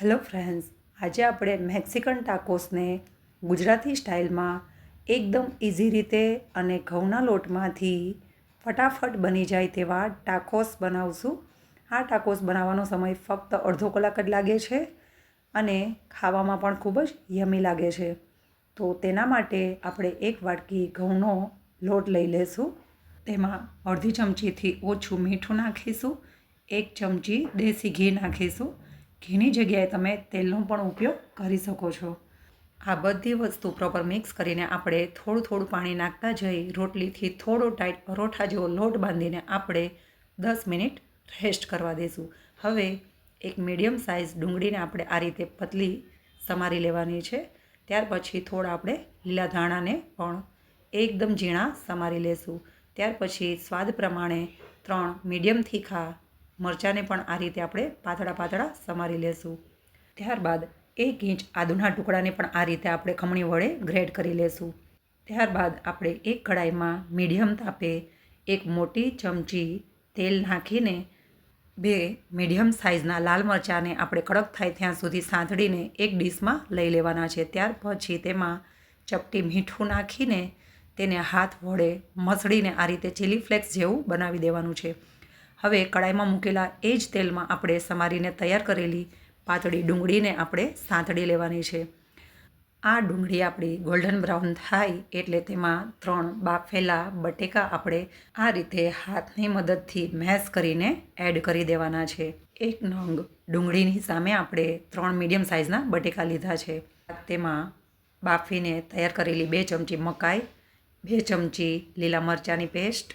Hello friends, આજે આપણે Mexican ટાકોસને Gujarati સ્ટાઇલમાં એકદમ ઇઝી રીતે અને ઘઉંના લોટમાંથી ફટાફટ બની જાય તેવા ટાકોસ બનાવશું. આ ટાકોસ બનાવવાનો સમય ફક્ત અડધો કલાક જ લાગે છે અને ખાવામાં પણ ખૂબ જ યમી લાગે છે. તો તેના માટે આપણે એક વાટકી ઘઉંનો લોટ લઈ લેશું. તેમાં અડધી ચમચીથી ઓછું મીઠું નાખીશું, એક ચમચી દેશી ઘી નાખીશું ઘીની જગ્યાએ તમે તેલનો પણ ઉપયોગ કરી શકો છો. આ બધી વસ્તુ પ્રોપર મિક્સ કરીને આપણે થોડું થોડું પાણી નાખતા જઈ રોટલીથી થોડો ટાઈટ પરોઠા જેવો લોટ બાંધીને આપણે દસ મિનિટ રેસ્ટ કરવા દઈશું હવે એક મીડિયમ સાઇઝ ડુંગળીને આપણે આ રીતે પતલી સમારી લેવાની છે. ત્યાર પછી થોડા આપણે લીલા ધાણાને પણ એકદમ ઝીણા સમારી લેશું. ત્યાર પછી સ્વાદ પ્રમાણે ત્રણ મીડિયમ તીખા મરચાંને પણ આ રીતે આપણે પાતળા પાતળા સમારી લેશું. ત્યારબાદ એક ઇંચ આદુના ટુકડાને પણ આ રીતે આપણે ખમણી વડે ગ્રેડ કરી લેશું. ત્યારબાદ આપણે એક કડાઈમાં મીડિયમ તાપે એક મોટી ચમચી તેલ નાખીને બે મીડિયમ સાઇઝના લાલ મરચાંને આપણે કડક થાય ત્યાં સુધી સાંથળીને એક ડીશમાં લઈ લેવાના છે. ત્યાર પછી તેમાં ચપટી મીઠું નાખીને તેને હાથ વડે મસળીને આ રીતે ચીલી ફ્લેક્સ જેવું બનાવી દેવાનું છે. હવે કડાઈમાં મૂકેલા એ જ તેલમાં આપણે સમારીને તૈયાર કરેલી પાતળી ડુંગળીને આપણે સાંતળી લેવાની છે. આ ડુંગળી આપણી ગોલ્ડન બ્રાઉન થાય એટલે તેમાં ત્રણ બાફેલા બટેકા આપણે આ રીતે હાથની મદદથી મેશ કરીને એડ કરી દેવાના છે. એક નંગ ડુંગળીની સામે આપણે ત્રણ મીડિયમ સાઇઝના બટેકા લીધા છે. તેમાં બાફીને તૈયાર કરેલી બે ચમચી મકાઈ, બે ચમચી લીલા મરચાંની પેસ્ટ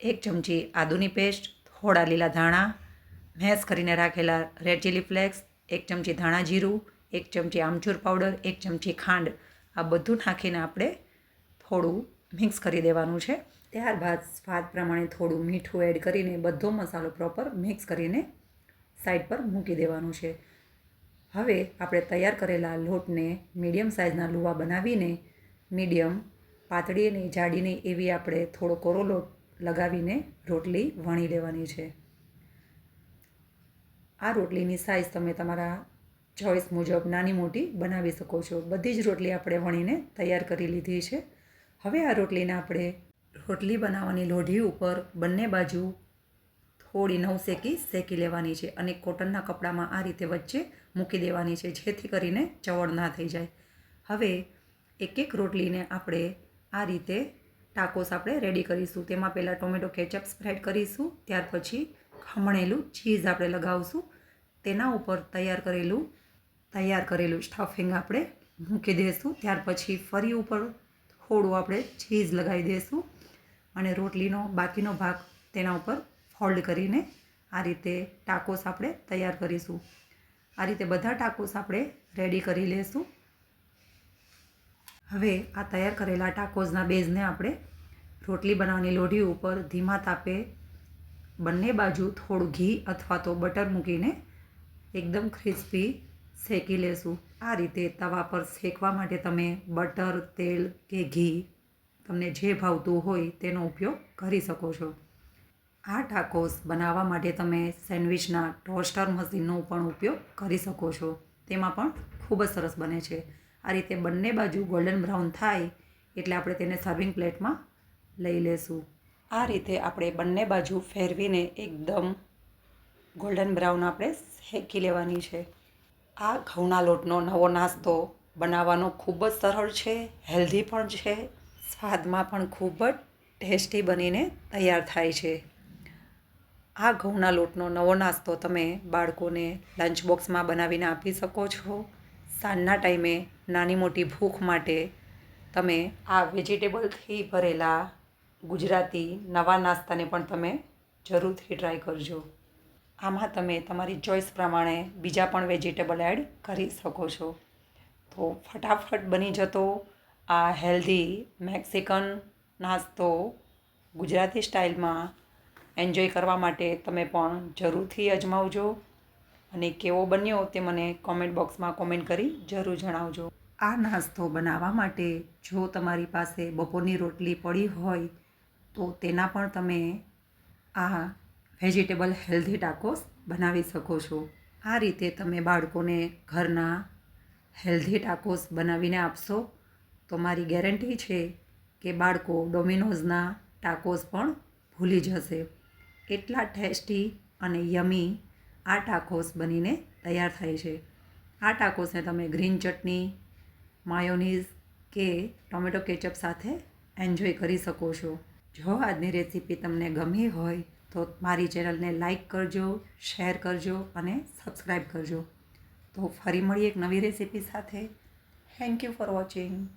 એક ચમચી આદુની પેસ્ટ થોડા લીલા ધાણા મેસ કરીને રાખેલા રેડ ચીલી ફ્લેક્સ એક ચમચી ધાણા જીરું, એક ચમચી આમચૂર પાવડર એક ચમચી ખાંડ, આ બધું નાખીને આપણે થોડું મિક્સ કરી દેવાનું છે. ત્યારબાદ સ્વાદ પ્રમાણે થોડું મીઠું એડ કરીને બધો મસાલો પ્રોપર મિક્સ કરીને સાઈડ પર મૂકી દેવાનું છે. હવે આપણે તૈયાર કરેલા લોટને મીડિયમ સાઇઝના લુવા બનાવીને મીડિયમ પાતળી અને જાડીને એવી આપણે થોડો કોરો લોટ લગાવીને રોટલી વણી લેવાની છે. આ રોટલીની સાઇઝ તમે તમારા ચોઈસ મુજબ નાની મોટી બનાવી શકો છો. બધી જ રોટલી આપણે વણીને તૈયાર કરી લીધી છે. હવે આ રોટલીને આપણે રોટલી બનાવવાની લોઢી ઉપર બંને બાજુ થોડી નવ શેકી શેકી લેવાની છે અને કોટનના કપડામાં આ રીતે વચ્ચે મૂકી દેવાની છે જેથી કરીને ચવડ ના થઈ જાય. હવે એક એક રોટલીને આપણે આ રીતે ટાકોસ આપણે રેડી કરીશું. તેમાં પહેલાં ટોમેટો કેચઅપ સ્પ્રેડ કરીશું. ત્યાર પછી ખમણેલું ચીઝ આપણે લગાવશું. તેના ઉપર તૈયાર કરેલું તૈયાર કરેલું સ્ટફિંગ આપણે મૂકી દઈશું ત્યાર પછી ફરી ઉપર થોડું આપણે ચીઝ લગાવી દઈશું અને રોટલીનો બાકીનો ભાગ તેના ઉપર ફોલ્ડ કરીને આ રીતે ટાકોસ આપણે તૈયાર કરીશું. આ રીતે બધા ટાકોસ આપણે રેડી કરી લઈશું હવે આ તૈયાર કરેલા ટાકોઝના બેઝને આપણે રોટલી બનાવવાની લોઢી ઉપર ધીમા તાપે બંને બાજુ થોડું ઘી અથવા તો બટર મૂકીને એકદમ ક્રિસ્પી શેકી લેશું. આ રીતે તવા પર શેકવા માટે તમે બટર, તેલ કે ઘી તમને જે ભાવતું હોય તેનો ઉપયોગ કરી શકો છો. આ ટાકોસ બનાવવા માટે તમે સેન્ડવિચના ટોસ્ટર મશીનનો પણ ઉપયોગ કરી શકો છો. તેમાં પણ ખૂબ જ સરસ બને છે. આ રીતે બંને બાજુ ગોલ્ડન બ્રાઉન થાય એટલે આપણે તેને સર્વિંગ પ્લેટમાં લઈ લેશું. આ રીતે આપણે બંને બાજુ ફેરવીને એકદમ ગોલ્ડન બ્રાઉન આપણે શેકી લેવાની છે. આ ઘઉંના લોટનો નવો નાસ્તો બનાવવાનો ખૂબ જ સરળ છે હેલ્ધી પણ છે, સ્વાદમાં પણ ખૂબ જ ટેસ્ટી બનીને તૈયાર થાય છે. આ ઘઉંના લોટનો નવો નાસ્તો તમે બાળકોને લંચ બોક્સમાં બનાવીને આપી શકો છો. સાંજના ટાઈમે નાની મોટી ભૂખ માટે તમે આ વેજીટેબલથી ભરેલા ગુજરાતી નવા નાસ્તાને પણ તમે જરૂરથી ટ્રાય કરજો. આમાં તમે તમારી ચોઈસ પ્રમાણે બીજા પણ વેજીટેબલ એડ કરી શકો છો. તો ફટાફટ બની જતો આ હેલ્ધી મેક્સિકન નાસ્તો ગુજરાતી સ્ટાઇલમાં એન્જોય કરવા માટે તમે પણ જરૂરથી અજમાવજો. અને કેવો બન્યો તે મને કોમેન્ટ બોક્સમાં કોમેન્ટ કરી જરૂર જણાવજો. આ નાસ્તો બનાવવા માટે જો તમારી પાસે બપોરની રોટલી પડી હોય, તો તેના પણ તમે આ વેજીટેબલ હેલ્ધી ટાકોસ બનાવી શકો છો. આ રીતે તમે બાળકોને ઘરના હેલ્ધી ટાકોસ બનાવીને આપશો, તો મારી ગેરંટી છે કે બાળકો ડોમિનોઝના ટાકોસ પણ ભૂલી જશે. એટલા ટેસ્ટી અને યમી આ ટાકોસ બનીને તૈયાર થાય છે. આ ટાકોસને તમે ગ્રીન ચટણી માયોનીઝ કે ટોમેટો કેચઅપ સાથે એન્જોય કરી શકો છો. જો આજની રેસીપી તમને ગમી હોય, તો મારી ચેનલને લાઈક કરજો, શેર કરજો અને સબસ્ક્રાઈબ કરજો. તો ફરી મળીએ એક નવી રેસીપી સાથે. Thank you for watching